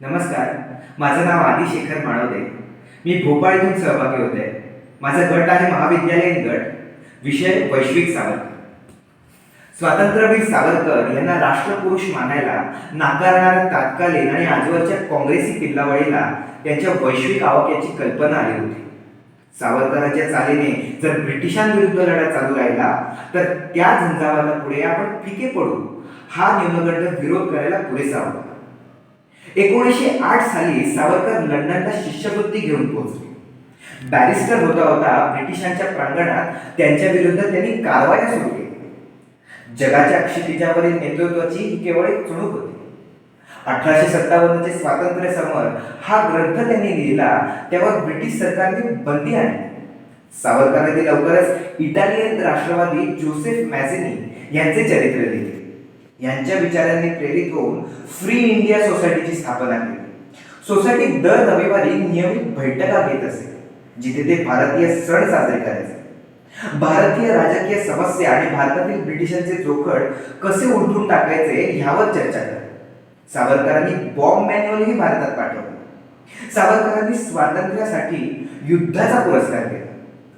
नमस्कार. माझं नाव आदी शेखर माळवदे. मी भोपाळ इथून सहभागी होते. माझा गट आहे महाविद्यालयीन गट. विषय वैश्विक सावरकर. स्वातंत्र्यवीर सावरकर यांना राष्ट्रपुरुष मानायला नाकारणाऱ्या तात्कालीन आणि आजवरच्या काँग्रेसी पिल्लावळीला त्यांच्या वैश्विक आवाक्याची कल्पना आली होती. सावरकरांच्या चालीने जर ब्रिटिशांविरुद्ध लढा चालू राहिला तर त्या झंझावातापुढे आपण फिके पडू. हा न्यूनगंड विरोध करायला पुरेसा होता. एकोणीसशे आठ साली सावरकर लंडनला शिष्यवृत्ती घेऊन पोहोचले. बॅरिस्टर होता होता ब्रिटिशांच्या प्रांगणात त्यांच्या विरुद्ध त्यांनी कारवाया सुरू केली. जगाच्या क्षितिजावरील नेतृत्वाची ही केवळ एक चुणूक होती. अठराशे सत्तावन्नचे स्वातंत्र्य समर हा ग्रंथ त्यांनी लिहिला तेव्हा ब्रिटिश सरकारने बंदी आणली. सावरकरांनी लवकरच इटालियन राष्ट्रवादी जोसेफ मॅझेनी यांचे चरित्र लिहिले. यांच्या विचारांनी प्रेरित होऊन फ्री इंडिया सोसायटीची स्थापना केली. सोसायटी दर रविवारी नियमित बैठका घेत असे जिथे ते भारतीय सण साजरे करायचे. भारतीय राजकीय समस्या आणि भारतातील ब्रिटिशांचे जोखड कसे उलटून टाकायचे ह्यावर चर्चा करत. सावरकरांनी बॉम्ब मॅन्युअलही भारतात पाठवलं. सावरकरांनी स्वातंत्र्यासाठी युद्धाचा पुरस्कार केला.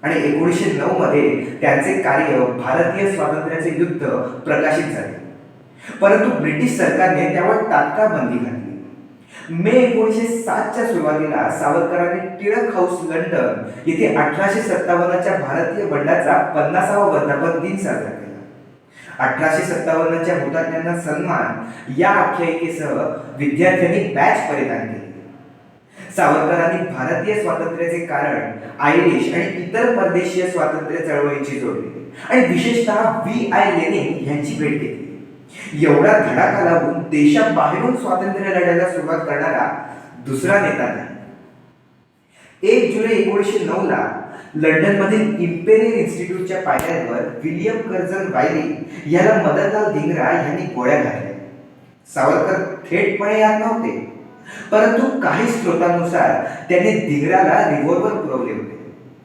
आणि एकोणीसशे नऊ मध्ये त्यांचे कार्य भारतीय स्वातंत्र्याचे युद्ध प्रकाशित झाले. परंतु ब्रिटिश सरकारने त्यावर तात्काळ बंदी घातली. मे एकोणीसशे सातच्या सुरुवातीला सावरकरांनी टिळक हाऊस लंडन येथे अठराशे सत्तावन्नच्या भारतीय बंडाचा पन्नासावा वर्धापन दिन साजरा केला. अठराशे सत्तावन्नच्या हुतात्म्यांना सन्मान या आख्यायिकेसह विद्यार्थ्यांनी बॅच परिधान केली. सावरकरांनी भारतीय स्वातंत्र्याचे कारण आयरिश आणि इतर परदेशीय स्वातंत्र्य चळवळीची जोडली आणि विशेषतः व्ही आय लेनिन यांची भेट घेतली. एवढा धडाका लावून देशाबाहेरून स्वातंत्र्य लढायला सुरुवात करणारा दुसरा नेता नाही एक जुलै एकोणीसशे नऊ ला लंडन मधील इम्पेरियल इन्स्टिट्यूटच्या पायऱ्यांवर विलियम कर्जन वायरी याला मदनलाल धिंगरा यांनी गोळ्या घातल्या. सावरकर थेटपणे यात नव्हते परंतु काही स्रोतांनुसार त्यांनी धिंगराला रिव्हॉल्वर पुरवले होते.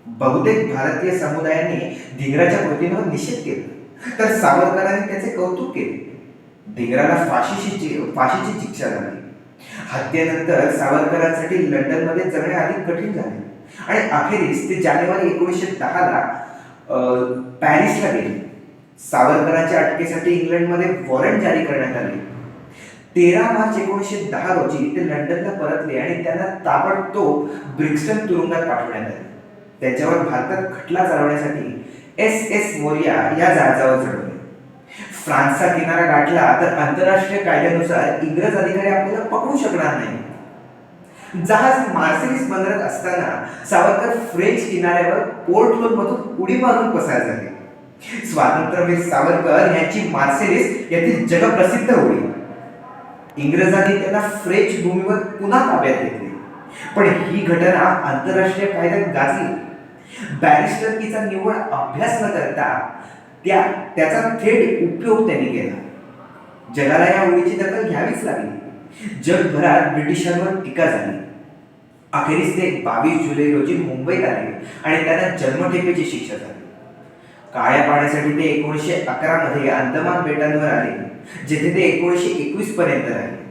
बहुतेक भारतीय समुदायांनी धिंगराच्या कृतींवर निषेध केला तर सावरकरांनी त्याचे कौतुक केले. धिंगराला फाशीची फाशीची शिक्षा झाली. हत्येनंतर सावरकरांसाठी लंडनमध्ये जगणे अधिक कठीण झाले. आणि अखेरीस ते जानेवारी एकोणीसशे दहाला पॅरिसला गेले. सावरकरांच्या अटकेसाठी इंग्लंडमध्ये वॉरंट जारी करण्यात आले. तेरा मार्च एकोणीसशे दहा रोजी ते लंडनला परतले आणि त्यांना ताबडतोब ब्रिक्स्टन तुरुंगात पाठवण्यात आले. त्यांच्यावर भारतात खटला चालवण्यासाठी एस एस मोरिया या जहाजावर चढवले. फ्रान्सचा किनारा गाठला तर आंतरराष्ट्रीय कायद्यानुसार इंग्रज अधिकारी आपल्याला पकडू शकणार नाही. जहाज मार्सेलिस बंदरात असताना सावरकर फ्रेंच किनाऱ्यावर पोर्ट रोल मधून उडी मारून पसार झाले. स्वातंत्र्यवीर सावरकर यांची मार्सेलिस यातील जगप्रसिद्ध होईल इंग्रजांनी त्यांना फ्रेंच भूमीवर पुन्हा ताब्यात घेतले. पण ही घटना आंतरराष्ट्रीय कायद्यात गाजली. बॅरिस्टरकीचा निव्वळ अभ्यास न करता त्या त्याचा थेट उपयोग त्यांनी केला. जगाला या ओळीची दखल घ्यावीच लागली. जगभरात ब्रिटिशांवर टीका झाली. अखेरीस ते बावीस जुलै रोजी मुंबईत आले आणि त्यांना जन्मठेपेची शिक्षा झाली. काळ्या पाण्यासाठी ते एकोणीसशे अकरा मध्ये अंदमान बेटांवर आले जेथे ते एकोणीसशे एकवीस पर्यंत राहिले.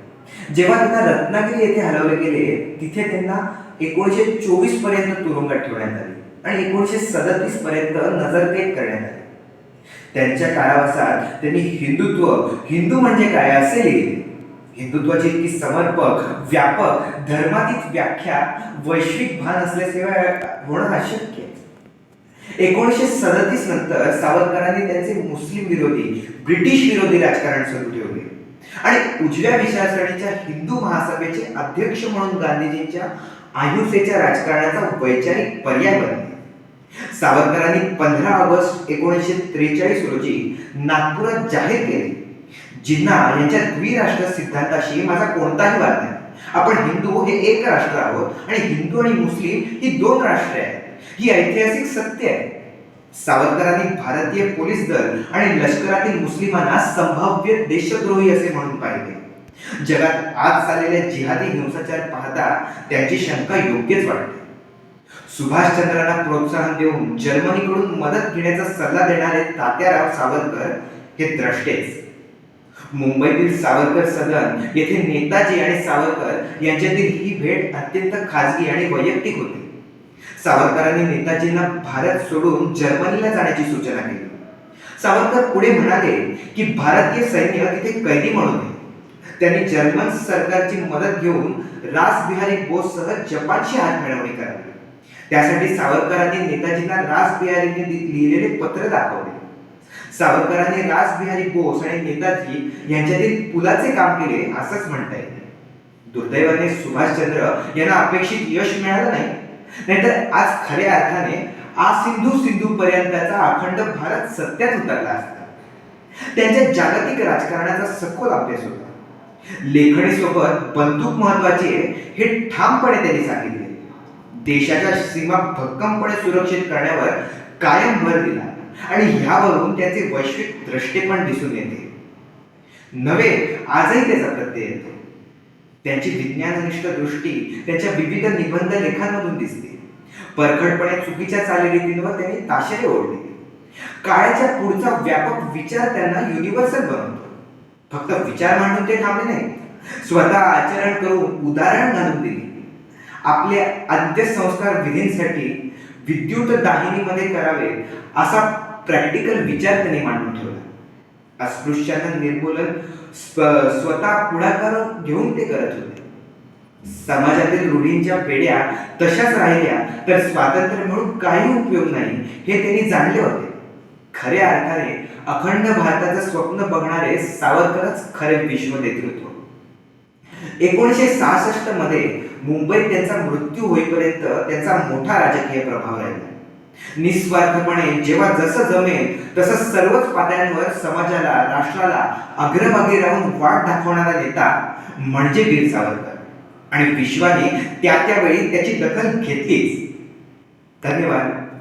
जेव्हा त्यांना रत्नागिरी येथे हलवले गेले तिथे त्यांना एकोणीसशे चोवीसपर्यंत तुरुंगात ठेवण्यात आले आणि एकोणीसशे सदतीस पर्यंत नजरकैद करण्यात आले. त्यांच्या कारावासात त्यांनी हिंदुत्व हिंदू म्हणजे काय असे लिहिले हिंदुत्वाची इतकी समर्पक व्यापक धर्मातीत व्याख्या वैश्विक भान असल्याशिवाय होणं अशक्य. एकोणीशे एकोणीसशे सदतीस नंतर सावरकरांनी त्यांचे मुस्लिम विरोधी ब्रिटिश विरोधी राजकारण सुरू ठेवले. आणि उजव्या विचारसरणीच्या हिंदू महासभेचे अध्यक्ष म्हणून गांधीजींच्या अहिंसेच्या राजकारणाचा वैचारिक पर्याय बनले. सावरकरांनी पंधरा ऑगस्ट एकोणीसशे त्रेचाळीस रोजी नागपुरात जाहीर केले. जिन्ना यांच्या द्विराष्ट्र सिद्धांताशी माझा कोणताही वाद नाही. आपण हिंदू हे एक राष्ट्र आहोत आणि हिंदू आणि मुस्लिम ही दोन राष्ट्रे आहेत. ही ऐतिहासिक सत्य आहे. सावरकरांनी भारतीय पोलीस दल आणि लष्करातील मुस्लिमांना संभाव्य देशद्रोही असे म्हणून पाहिले. जगात आज चाललेल्या जिहादी हिंसाचार पाहता त्यांची शंका योग्यच वाटते. सुभाषचंद्रांना प्रोत्साहन देऊन जर्मनीकडून मदत घेण्याचा सल्ला देणारे तात्याराव सावरकर हे द्रष्टेच. मुंबईतील सावरकर सदन येथे नेताजी आणि सावरकर यांच्यातील ही भेट अत्यंत खाजगी आणि वैयक्तिक होती. सावरकरांनी नेताजींना भारत सोडून जर्मनीला जाण्याची सूचना केली. सावरकर पुढे म्हणाले की भारतीय सैन्य तिथे कैदी म्हणून त्यांनी जर्मन सरकारची मदत घेऊन रासबिहारी बोससह बोस जपानशी हात मिळवणी करावी. त्यासाठी सावरकरांनी नेताजींना रास लिहिलेले पत्र दाखवले. सावरकरांनी रास बिहारी बोस आणि नेताजी यांच्यातील पुलाचे काम केले असंच म्हणता येईल. दुर्दैवाने सुभाषचंद्र यांना अपेक्षित यश मिळालं नाही. नाहीतर आज खऱ्या अर्थाने आज सिंधू सिंधू पर्यंतचा अखंड भारत सत्यात उतरला असता. त्यांच्या जागतिक राजकारणाचा सखोल अभ्यास होता. लेखणीसोबत बंदूक महत्वाची आहे हे ठामपणे त्यांनी सांगितले. देशाच्या सीमा भक्कमपणे सुरक्षित करण्यावर कायम भर दिला. आणि ह्यावरून त्याचे वैश्विक दृष्टिकोन दिसून येते. नवे आजही त्याचा प्रत्यय येतो. त्यांची विज्ञाननिष्ठ दृष्टी त्यांच्या विविध निबंध लेखांमधून दिसते. परखडपणे चुकीच्या चालीरीतींवर त्यांनी ताशेरे ओढले. काळाच्या पुढचा व्यापक विचार त्यांना युनिव्हर्सल बनवतो. फक्त विचार मांडून ते थांबले नाहीत. स्वतः आचरण करून उदाहरण घालून दिले. आपल्या अंत्यसंस्कार विधींसाठी विद्युत दाहिनीमध्ये करावे असा प्रॅक्टिकल विचार त्यांनी मांडून ठेवला. अस्पृश्यांना निर्मूलन स्वतः पुढाकार घेऊन ते करत होते. समाजातील रूढींच्या पेढ्या तशाच राहिल्या तर स्वातंत्र्य म्हणून काही उपयोग नाही हे त्यांनी जाणले होते. खऱ्या अर्थाने अखंड भारताचं स्वप्न बघणारे सावरकरच खरे विश्व नेतृत्व एकोणीसशे सहासष्टमध्ये मुंबईत त्यांचा मृत्यू होईपर्यंत त्यांचा मोठा राजकीय प्रभाव राहिला. निस्वार्थपणे जेव्हा जसं जमेल तसं सर्वच पातळ्यांवर समाजाला राष्ट्राला अग्रभागी राहून वाट दाखवणारा नेता म्हणजे वीर सावरकर. आणि विश्वाने त्या त्यावेळी त्याची दखल घेतलीच. धन्यवाद.